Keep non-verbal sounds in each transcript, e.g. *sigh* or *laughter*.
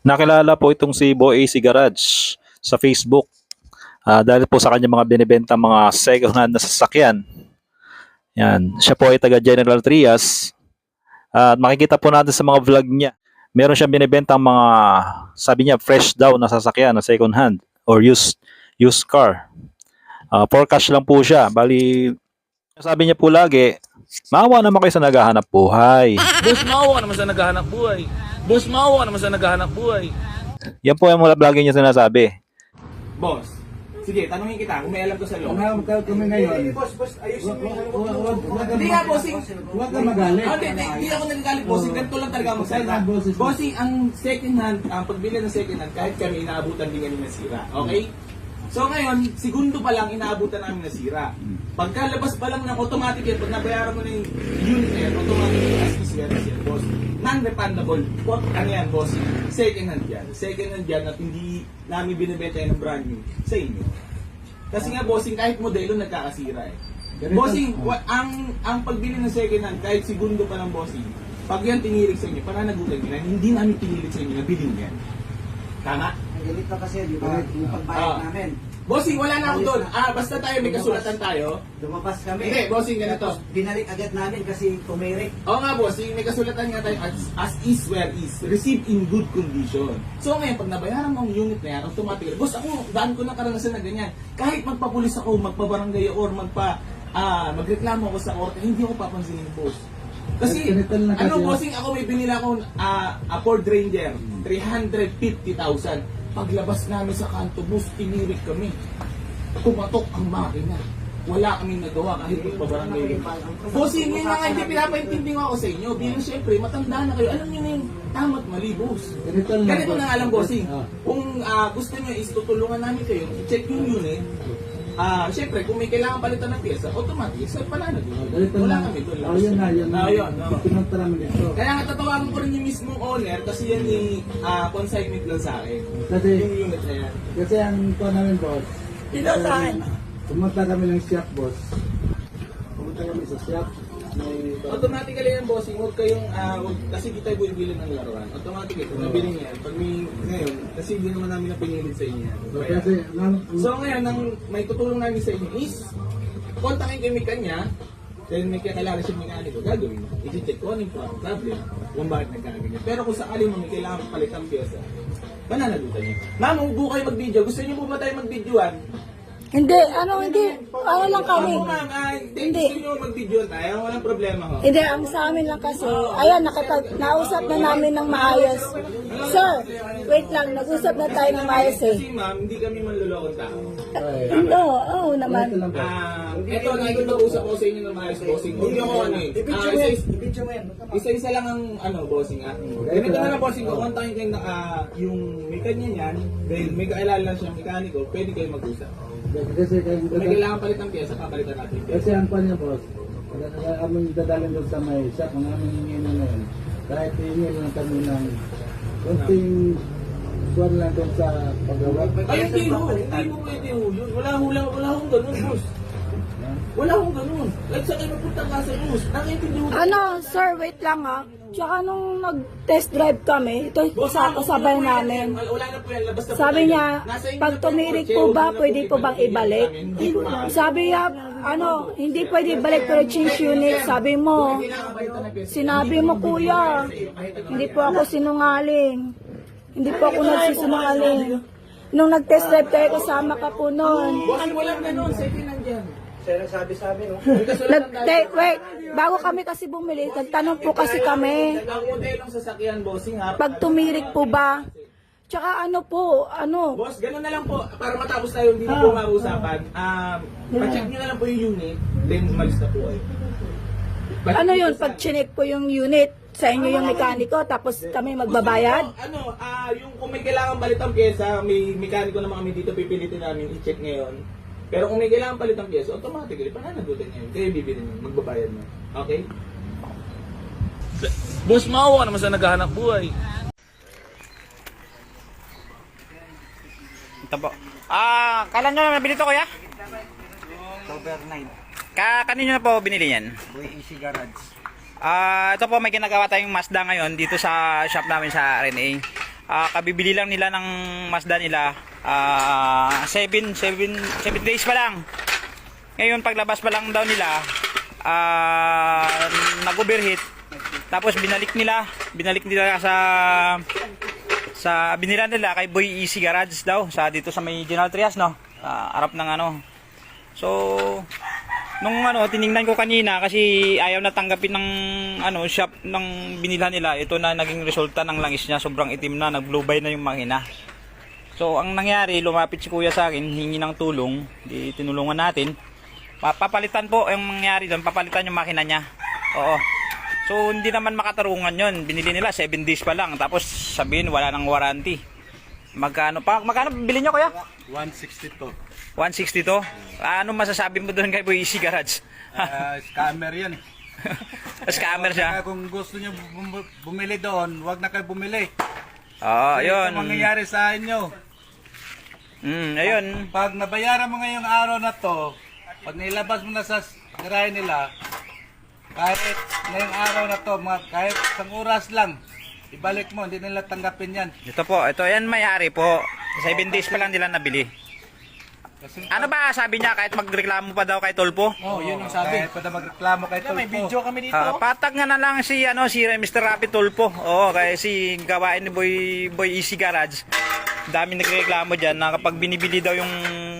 Nakilala po itong si Boy AC Garage sa Facebook. Ah, dahil po sa kanya mga binibenta mga second hand na sasakyan. Yan. Siya po ay taga General Trias. At makikita po natin sa mga vlog niya. Meron siyang binibenta mga, sabi niya, fresh daw na sasakyan na second hand or used, used car. Ah, for cash lang po siya. Bali, sabi niya po lagi, maawa naman kayo sa naghahanap buhay. Boss, maawa naman sa naghahanap buhay. Boss, maawa ka naman sa naghahanap buhay. Yan po yung mga vlog niya sinasabi. Boss, sige, tanungin kita kung may alam ko sa loob. Kung ka kami ngayon, boss, boss, ayusin mo Hindi nga, bossing. Huwag ka magalit. Ah, Hindi, hindi, hindi ako nagagalit, bossing. Ganito lang talaga mo. Bossing, ang second hand, ang pagbili ng second hand, kahit kami inaabutan din kami ng sira. Okay? So ngayon, segundo pa lang inaabutan namin na sira. Pagkalabas pa lang ng automatic yan, pag nabayaran mo na yung unit na yan, automatic yung as is yan, as yan, boss. Non-refundable. What, ano yan, boss? Second hand yan. Second hand yan at hindi namin binibenta yan ng brand new sa inyo. Kasi nga, bossing, kahit modelo nagkakasira eh. Ganito- Bossing, ang ang pagbili ng second hand, kahit segundo pa ng bossing, pag yan tinirik sa inyo, pananagutan nyo na, hindi namin tinirik sa inyo na bilhin yan. Tama? Ang galit ka kasi, di ba? Yung pagbayad Ah. namin. Bossing, wala na ako doon. Ah, basta tayo may kasulatan tayo. Lumabas kami. Hindi, bossing, ganito. Tapos binalik agad namin kasi tumirik. Oo nga, bossing, may kasulatan nga tayo as, as is where is. Received in good condition. So ngayon, pag nabayaran mo ang unit na yan, automatic. Boss, ako, daan ko na karanasan na ganyan. Kahit magpapulis ako, magpabarangay or magpa, ah, magreklamo ako sa korte, hindi ako papansinin, boss. Kasi, Ganito lang kasi ano bossing, ako may binila akong ah, a Ford Ranger, 350,000. Paglabas namin sa kanto, boss, tinirik kami. Tumatok ang makina. Wala kaming nagawa kahit magpabarangay. Bossing, yun na nga hindi pinapaintindi ko ako sa inyo. Bilang syempre, matanda na kayo. Alam niyo na yung tama't mali, boss. Ganito lang. Ganito na alam, bossing. Ah. Kung ah, gusto niyo is tutulungan namin kayo, i-check yung unit. Ah, syempre, kung may kailangan palitan ng pyesa, automatic, sa pananag. Ah, Ganito Wala lang. kami doon. Oh, yun na, yun na. Ah, yun. oo. Pinunta namin ito. Kaya nga tatawagan ko rin yung mismong owner kasi yan yung ah, consignment lang sa akin. Kasi, Yung unit na yan. kasi ang ito namin, boss. Pinotahan. Pumunta kami ng shop, boss. Pumunta kami sa shop. May Automatically yan, bossing, huwag kayong, ah, huwag, kasi di tayo bumibili ng laruan. Automatically, kung nabili niya yan, pag may, ngayon, kasi hindi naman namin napinilit sa inyo yan. Kaya- Kasi, nang, So ngayon, ang may tutulong namin sa inyo is, kontakin kayo may kanya, then may kailangan siya mekaniko, gagawin mo. I-check ko ano yung problem, kung bakit nagkaganyan. Pero kung sakali mo may kailangan palitan pyesa, pananagutan niyo. Ma'am, huwag po kayo mag-video. Gusto niyo po ba tayo mag-videoan? Hindi, ano, hindi. Ano lang kami. Ako ma'am, ah, hindi. Hindi. Gusto niyo mag-videoan tayo? Walang problema ho. Hindi, ang sa amin lang kasi, ayan, nakipag, nausap na namin ng maayos. Sir, wait lang, nag-usap na tayo ng maayos eh. Kasi ma'am, hindi kami manlulokong tao. *laughs* Hindi, oo, oo naman. Ah, ito, nakikipag-usap ko sa inyo ng maayos, bossing. Hindi ako ano eh. I-video Ah, mo yan. isa- I-video mo yan. Isa-isa lang ang ano, bossing ah. Ganito na lang bossing ko, kontakin kayo na ah, yung may kanya niyan, dahil may kailangan lang siyang mekaniko, pwede kayo mag-usap. Kasi, kasi, Kung may kailangan palit ng pyesa, papalitan natin kasi ang pan niya, boss. Aming dadalhin doon sa may shop, ang aming hingin na ngayon. Kahit hingin lang kami ng konting suwan lang doon sa paggawa. Ay, hindi ho, hindi mo pwede ho yun. Wala wala, wala hong ganun, boss. Wala hong ganun. Like sa kayo magpunta ka sa boss, nakintindi ho. Ano, sir, wait lang ha. Tsaka nung nag-test drive kami, ito sa wala kasabay namin. Wala na po yan, labas na po Sabi tayo. niya, Nasa inyo pag tumirik po ba, na pwede po bang ibalik ibalik? namin. Hindi po maaari. Sabi niya, ano, hindi pwede ibalik pero change unit. Sabi mo, sinabi mo kuya, hindi po ako sinungaling. Hindi po ako nagsisinungaling. Nung nag-test drive kayo, kasama ka po noon. Boss, walang ganun, second hand yan. Siya nagsabi sa amin, oh. *laughs* Nag tayo. wait, bago kami kasi bumili, nagtanong po kasi kami, Ang modelong sasakyan, bossing ha. pag tumirik po ba? Tsaka ano po, ano, Boss, ganun na lang po. Para matapos tayo, hindi na po mauusapan. Um, pa-check nyo na lang po yung unit, then umalis na po kayo. Ano yun, pag chinek po yung unit, sa inyo yung mekaniko, tapos kami magbabayad? Gusto nyo, Ano, ah, yung kung may kailangan palitang pyesa, may mekaniko naman kami dito, pipilitin namin i-check ngayon. Pero kung may kailangan palitang pyesa, automatically, pananagutan nyo yun. Kayo bibili nyo, magbabayad mo. Okay? Boss, maawa naman sa naghahanap buhay. Ito po. Ah, kailan nyo na nabili to kuya? October 9. Ka kanino na po binili yan? Boy Easy Garage. Ah, ito po may ginagawa tayong Mazda ngayon dito sa shop namin sa RNA. Ah, kabibili lang nila ng Mazda nila. Ah, 7 7 7 days pa lang. Ngayon paglabas pa lang daw nila, ah nag-overheat. Tapos binalik nila, binalik nila sa sa binila nila kay Boy Easy Garage daw sa dito sa may General Trias no. Ah, harap ng ano. So nung ano tiningnan ko kanina kasi ayaw na tanggapin ng ano shop ng binilhan nila ito na naging resulta ng langis niya sobrang itim na nag-blue na yung makina so ang nangyari lumapit si kuya sa akin hingi ng tulong. Di tinulungan natin. Papalitan po yung mangyari doon papalitan yung makina niya. Oo. So hindi naman makatarungan yon binili nila 7 days pa lang. Tapos sabihin wala nang warranty. Magkano pa? Magkano bili nyo kuya? 162. 160 to ano masasabi mo doon kay Boy Easy Garage? Ah, scammer yan. *laughs* scammer siya. Kung gusto bum- bumili doon, wag na kayo bumili. Oo, Kasi ayun. Ito mangyayari sa inyo. Mm, ayun. Pag nabayaran mo ngayong araw na to, pag nilabas mo na sa garahe nila, kahit ngayong araw na to, mga, kahit isang oras lang, ibalik mo, hindi nila tanggapin yan. Ito po, ito yan may-ari po. 7 days pa lang nila nabili. Kasi Ano ba sabi niya kahit magreklamo pa daw kay Tolpo? oh, yun ang sabi. Kahit pa na magreklamo kay Tulpo. May video kami dito. Ah, patag nga na lang si ano si Mr. Rapi Tolpo. Oo, kaya si gawain ni Boy Boy Easy Garage. Dami nagreklamo diyan na kapag binibili daw yung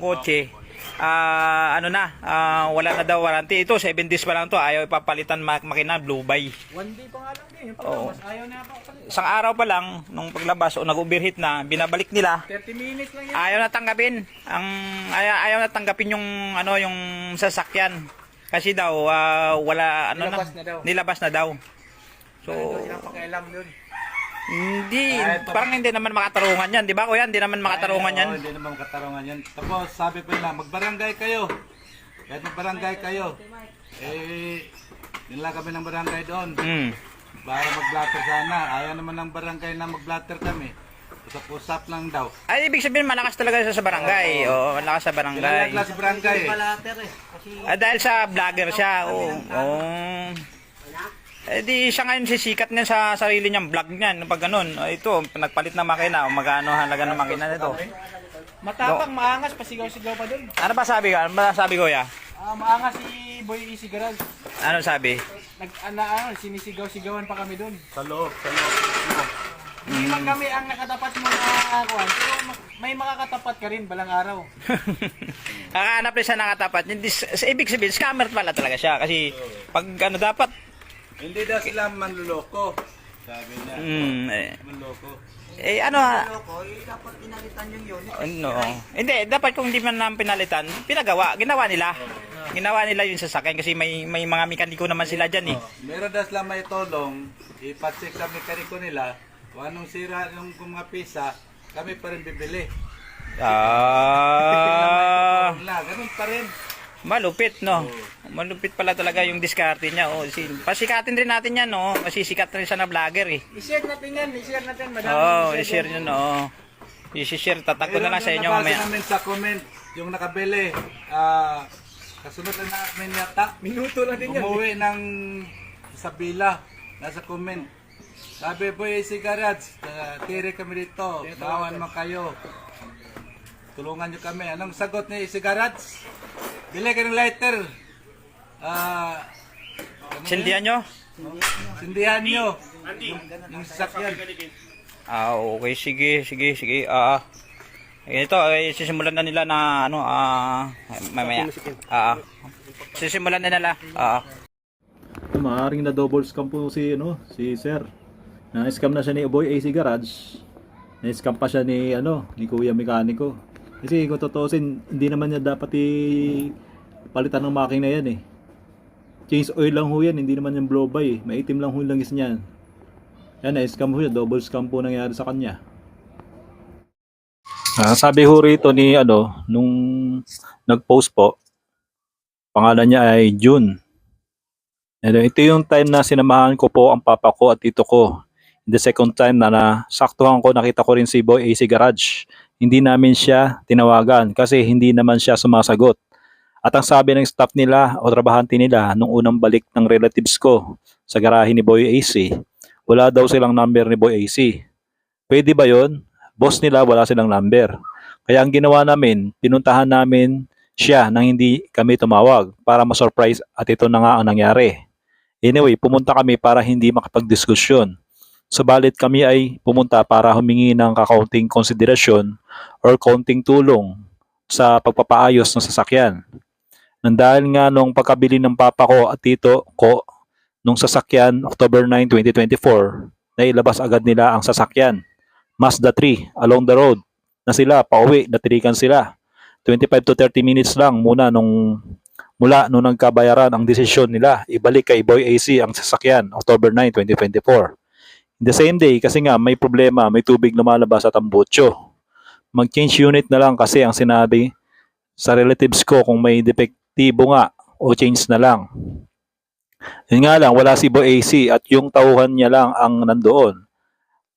kotse, ah ano na, ah, wala na daw warranty. Ito 7 days pa lang to, ayaw ipapalitan mak makina blue buy. One day pa nga lang din. Oo. Mas ayaw na ako. Isang araw pa lang nung paglabas o nag-overheat na, binabalik nila. 30 minutes lang yan. ayaw na tanggapin ang ayaw, ayaw na tanggapin yung ano yung sasakyan kasi daw ah, wala ano Nilabas na, na daw. nilabas na daw so dun. Hindi Kahit pa- parang hindi naman makatarungan yan di ba kuya hindi naman makatarungan yan Oo, hindi naman katarungan yan. Tapos sabi pa nila, magbarangay kayo. Kahit magbarangay kayo. Eh, nila kami ng barangay doon. mm. Para mag-blatter sana. Ayaw naman ng barangay na mag-blatter kami. Usap-usap lang daw. ay ibig sabihin malakas talaga siya sa barangay oo malakas sa barangay Kilala sa barangay. eh. Palater eh. Kasi ah, dahil sa vlogger siya oo oh. Eh di siya ngayon sisikat niya sa sarili niyang vlog niyan pag ganun. Oh, ito, nagpalit na makina, o magkano halaga ng makina nito. matapang, maangas, pasigaw-sigaw pa dun. Ano ba sabi ka? Ano ba sabi ko ya? Ah, maangas si Boy Easy Garage. Ano sabi? Nag, ana, ano, sinisigaw-sigawan pa kami dun. Sa loob, sa loob. Hindi man kami ang nakatapat mo na kuwan, pero ma- may makakatapat ka rin balang araw. *laughs* Kakahanap rin siya nakatapat. Hindi, sa ibig sabihin, scammer pala talaga siya. Kasi pag ano dapat, Hindi daw sila manluloko. Sabi niya. mm, eh, Manluloko. eh ano, ha? eh, dapat pinalitan yung yun. ano, hindi, dapat kung hindi man namin pinalitan, pinagawa, ginawa nila. Ginawa nila yung sasakyan kasi may may mga mekaniko naman sila dyan eh. Meron daw sila may tulong. Ipacheck sa mekaniko nila. Kung anong sira yung mga pisa, kami pa rin bibili. Ah, Wala, ganun pa rin. Malupit no. Malupit pala talaga yung diskarte niya. Oh, si, pasikatin rin natin yan no. Kasi sikat rin siya na vlogger eh. I-share natin yan, i-share natin. Madami Oo, oh, i-share nyo no. I-share, tatag ko na lang sa inyo Nabasa mamaya. namin sa comment, yung nakabili, ah, kasunod na namin yata, Minuto lang din yan. umuwi ng Sabila, nasa comment. Sabi po yung si Garage, uh, tiri kami dito, bawan mo kayo. Tulungan nyo kami. Anong sagot ni si Garage? Bili ka ng lighter. Ah, ano Sindihan nyo? Sindihan nyo. Yung, sasakyan. Ah, okay, sige, sige, sige. Ah, uh, ito, ay sisimulan na nila na ano, ah, mamaya. Ah, sisimulan na nila. Ah, Maaring na double scam po si ano, si Sir. Na-scam na siya ni Boy AC Garage. Na-scam pa siya ni ano, ni Kuya Mekaniko. Kasi kung tutusin, hindi naman niya dapat i palitan ng makina yan eh. Change oil lang ho yan, hindi naman yung blow by eh. Maitim lang ho yung langis niyan. Yan, na-scam ho siya, double scam po nangyari sa kanya. Ah, sabi ho rito ni ano, nung nag-post po, pangalan niya ay June. And ito yung time na sinamahan ko po ang papa ko at tito ko. The second time na nasaktuhan ko, nakita ko rin si Boy AC Garage. Hindi namin siya tinawagan kasi hindi naman siya sumasagot. At ang sabi ng staff nila o trabahante nila nung unang balik ng relatives ko sa garahe ni Boy AC, wala daw silang number ni Boy AC. Pwede ba yon? Boss nila, wala silang number. Kaya ang ginawa namin, pinuntahan namin siya nang hindi kami tumawag para ma-surprise at ito na nga ang nangyari. Anyway, pumunta kami para hindi makapagdiskusyon. Subalit kami ay pumunta para humingi ng kakaunting konsiderasyon or kaunting tulong sa pagpapaayos ng sasakyan. Nang dahil nga nung pagkabili ng papa ko at tito ko nung sasakyan October 9, 2024, nailabas agad nila ang sasakyan. Mazda 3 along the road na sila pauwi, natirikan sila. 25 to 30 minutes lang muna nung mula nung nagkabayaran ang desisyon nila ibalik kay Boy AC ang sasakyan October 9, 2024. The same day kasi nga may problema, may tubig lumalabas sa tambutso. Mag-change unit na lang kasi ang sinabi sa relatives ko kung may depektibo nga o change na lang. Yun nga lang, wala si Boy AC at yung tauhan niya lang ang nandoon.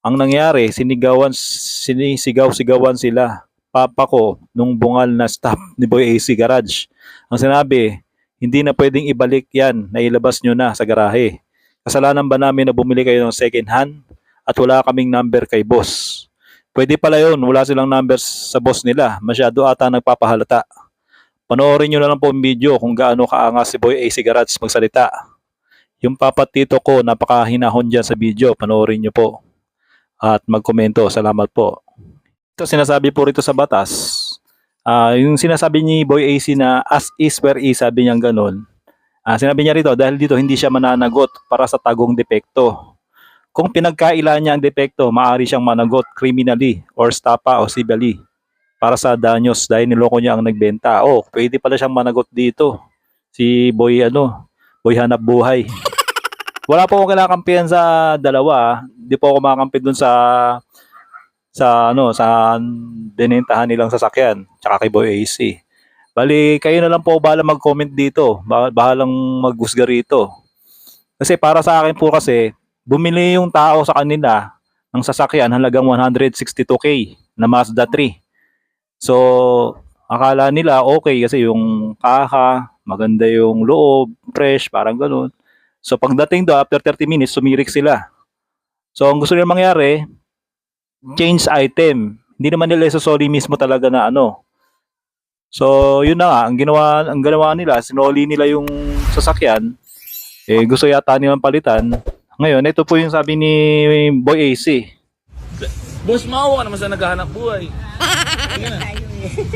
Ang nangyari, sinigawan, sinisigaw-sigawan sila. Papa ko nung bungal na staff *laughs* ni Boy AC Garage. Ang sinabi, hindi na pwedeng ibalik yan, nailabas nyo na sa garahe. Kasalanan ba namin na bumili kayo ng second hand at wala kaming number kay boss? Pwede pala yun, wala silang number sa boss nila. Masyado ata nagpapahalata. Panoorin nyo na lang po ang video kung gaano kaangas si Boy AC Garage magsalita. Yung papat ko, napakahinahon dyan sa video. Panoorin nyo po. At magkomento. Salamat po. Ito sinasabi po rito sa batas. ah, yung sinasabi ni Boy AC na as is where is, sabi niya ganun. Ah, sinabi niya rito dahil dito hindi siya mananagot para sa tagong depekto. Kung pinagkaila niya ang depekto, maaari siyang managot criminally or stapa o civilly para sa danyos dahil niloko niya ang nagbenta. Oh, pwede pala siyang managot dito. Si Boy ano, Boy Hanap Buhay. *laughs* Wala po akong kinakampihan sa dalawa. ah. Hindi po ako makakampi dun sa sa ano sa binentahan nilang sasakyan tsaka kay Boy AC. Bali, kayo na lang po bahala mag-comment dito. Ba- Bahalang maghusga rito. Kasi para sa akin po kasi, bumili yung tao sa kanila ng sasakyan halagang 162k na Mazda 3. So, akala nila okay kasi yung kaha, maganda yung loob, fresh, parang ganun. So, pagdating do after 30 minutes, sumirik sila. So, ang gusto nila mangyari, change item. Hindi naman nila isosoli mismo talaga na ano. So, yun na nga, ang ginawa, ang ginawa nila, sinoli nila yung sasakyan, eh, gusto yata nilang palitan. Ngayon, ito po yung sabi ni Boy AC. Boss, maawa ka naman sa naghahanap buhay. *laughs* Sige na. *laughs*